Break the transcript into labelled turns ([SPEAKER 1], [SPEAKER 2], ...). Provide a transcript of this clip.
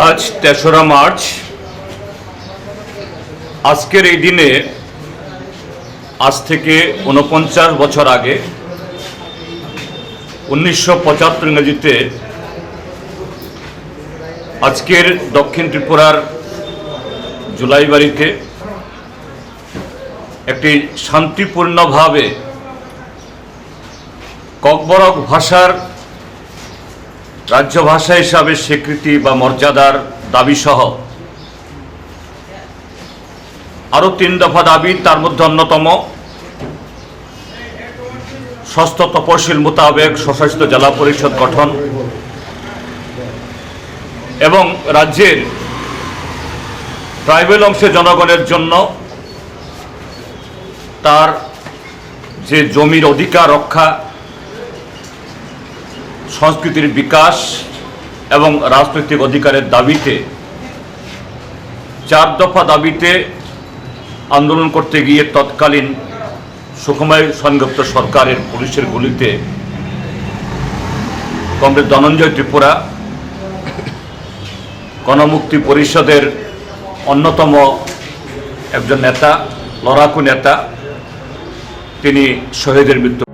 [SPEAKER 1] আজ তেসরা মার্চ। আজকের এই দিনে আজ থেকে উনপঞ্চাশ বছর আগে উনিশশো পঁচাত্তর ইংরেজিতে আজকের দক্ষিণ ত্রিপুরার জুলাইবাড়িতে একটি শান্তিপূর্ণভাবে ককবরক ভাষার রাজ্য ভাষা হিসাবে স্বীকৃতি বা মর্যাদার দাবিসহ আরও তিন দফা দাবি, তার মধ্যে অন্যতম ষষ্ঠ তপশিল মোতাবেক স্বশাসিত জেলা পরিষদ গঠন এবং রাজ্যের ট্রাইবেল অংশে জনগণের জন্য তার যে জমির অধিকার রক্ষা সংস্কৃতির বিকাশ এবং রাজনৈতিক অধিকারের দাবিতে, চার দফা দাবিতে আন্দোলন করতে গিয়ে তৎকালীন সুখময় সংযুক্ত সরকারের পুলিশের গুলিতে কমরেড ধনঞ্জয় ত্রিপুরা, গণমুক্তি পরিষদের অন্যতম একজন নেতা, লড়াকু নেতা, তিনি শহীদের মৃত্যু